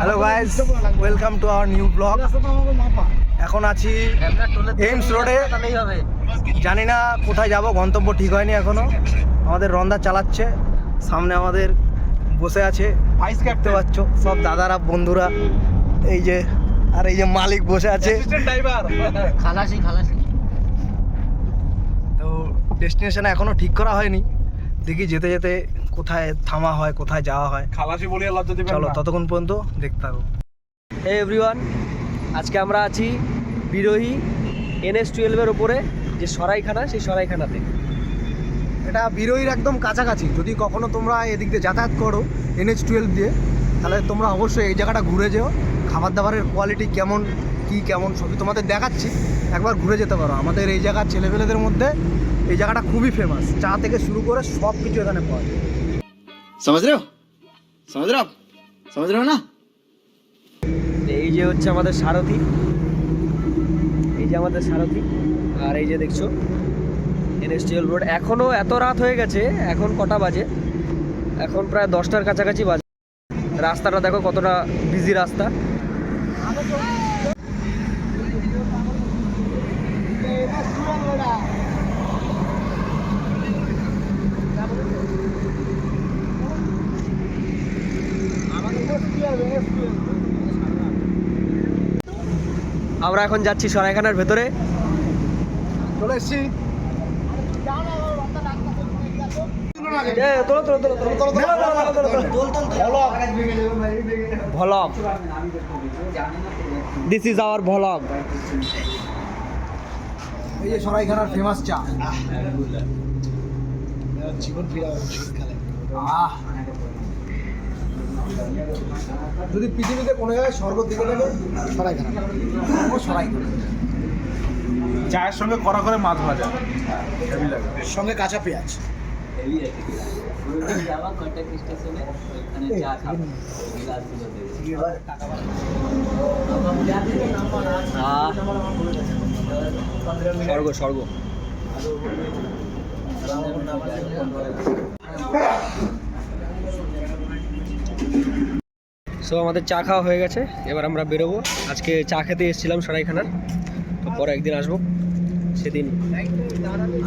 Hello guys welcome to our new blog এখন আছি AIIMS রোডে জানি না কোথায় যাব গন্তব্য ঠিক হয়নি এখনও। আমাদের রন্দা চালাচ্ছে সামনে আমাদের বসে আছে। ভাইস দেখতে পাচ্ছ সব দাদারা বন্ধুরা এই যে আর এই যে মালিক বসে আছে। খালাসি খালাসি। তো ডেস্টিনেশন এখনও ঠিক করা হয়নি। দেখি যেতে যেতে কোথায় থামা হয় কোথায় যাওয়া হয়। খালাসি বলিয়ে লজ্জা দিবেন চলো ততক্ষণ পর্যন্ত দেখতে থাকো। হে এভরিওয়ান আজকে আমরা আছি বিরোহী এনএস টুয়েলভের ওপরে যে সরাইখানা সেই সরাইখানাতে। এটা বিরোহীর একদম কাছাকাছি। যদি কখনো তোমরা এদিক দিয়ে যাতায়াত করো এনএচ টুয়েলভ দিয়ে তাহলে তোমরা অবশ্যই এই জায়গাটা ঘুরে যেও। খাবার দাবারের কোয়ালিটি কেমন কি কেমন সবই তোমাদের দেখাচ্ছি। একবার ঘুরে যেতে পারো। আমাদের এই জায়গার ছেলেপেলেদের মধ্যে এই জায়গাটা খুবই ফেমাস চা থেকে শুরু করে সব কিছু এখানে পাওয়া যায়। সমাজ সমুদ্র? সমাজ না? এই যে হচ্ছে আমাদের সারথি। এই যে আমাদের সারথি। আর এই যে দেখছ ইন্ডাস্ট্রিয়াল রোড এখনও এত রাত হয়ে গেছে এখন কটা বাজে? এখন প্রায় দশটার কাছাকাছি বাজে। রাস্তাটা দেখো কতটা বিজি রাস্তা। আমরা এখন যাচ্ছি সরাইখানার ভেতরে। চলে এসছি। Our vlog. এই যে সরাইখানার ফেমাস চা। জীবন ফিরা শীতকালে। যদি পৃথিবীতে কোনো জায়গায় স্বর্গ দিকে দেবে সরাইখানা ও সরাইখানা চায়ের সঙ্গে করা করে মাছ ভাজা। সঙ্গে কাঁচা পেঁয়াজ। স্বর্গ স্বর্গ। সো আমাদের চা খাওয়া হয়ে গেছে। এবার আমরা বেরোবো। আজকে চা খেতে এসেছিলাম সরাইখানার। তো পরে একদিন আসব। সেদিন।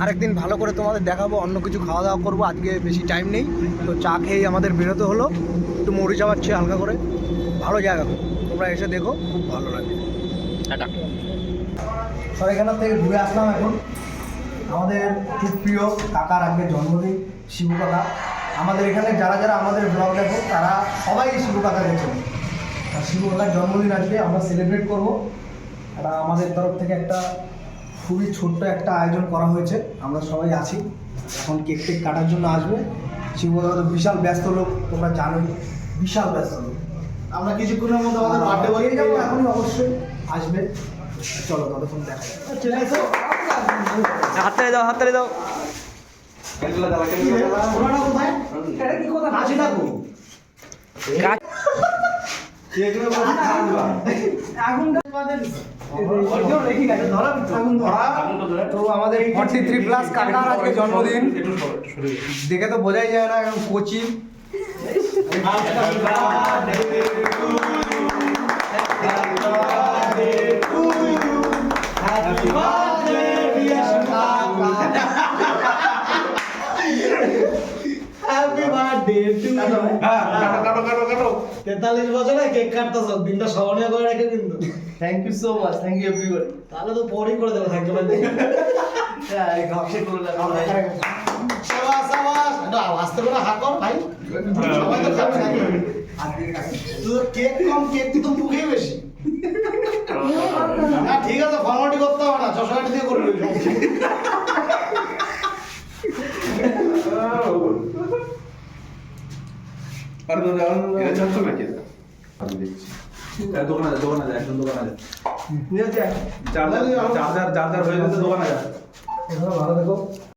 আরেকদিন ভালো করে তোমাদের দেখাবো অন্য কিছু খাওয়া দাওয়া করব। আজকে বেশি টাইম নেই। তো চা খেয়েই আমাদের বেরোতে হলো। একটু মরি যাওয়াচ্ছে হালকা করে। ভালো জায়গা। তোমরা এসে দেখো খুব ভালো লাগে। টাটা। সরাইখানা থেকে ঘুরে আসলাম এখন। আমাদের খুব প্রিয় কাকার আজকে জন্মদিন শিবু কাকা। আমাদের এখানে যারা যারা আমাদের ব্লগ দেখো তারা সবাই শিবু কাকা গেছেন আর শিবু কাকার জন্মদিন আজকে আমরা সেলিব্রেট করব। এটা আমাদের তরফ থেকে একটা খুবই ছোট্ট একটা আয়োজন করা হয়েছে। আমরা সবাই আছি। এখন কেক টেক কাটার জন্য আসবে। শিবু কাকা তো বিশাল ব্যস্ত লোক তোমরা জানোই। বিশাল ব্যস্ত লোক। আমরা কিছুক্ষণের মধ্যে আমাদের বার্থডে বার্থডে যাব এখনই অবশ্যই। আসবে। চলো ততক্ষণ দেখা যাবে হাততালি দাও হাততালি দাও কাজ তো আমাদের ফর্টি থ্রি প্লাস কাকার আজকে জন্মদিন দেখে তো বোঝাই যায় না এখন কোচি তেতাল্লিশ বছরে কেক কাটতেছ দিনটা স্মরণীয় করে রেখে কিন্তু thank you so much thank you everybody তাহলে তো পরেই করে দেবো আস্তে করে হাত কর ভাই। সবাই তো খাবে নাকি তুই কেক কম কেক তুই তো মুখেই বেশি। না ঠিক আছে ফর্মালিটি করতে হবে না চশমাটি দিয়ে করবি পারব না এটা ছাড়ছো নাকি আমি দেখছি দোকান আছে দোকান আছে একদম দোকান আছে ঠিক আছে চার্জার চার্জার চার্জার হয়ে গেছে দোকান আছে ভালো দেখো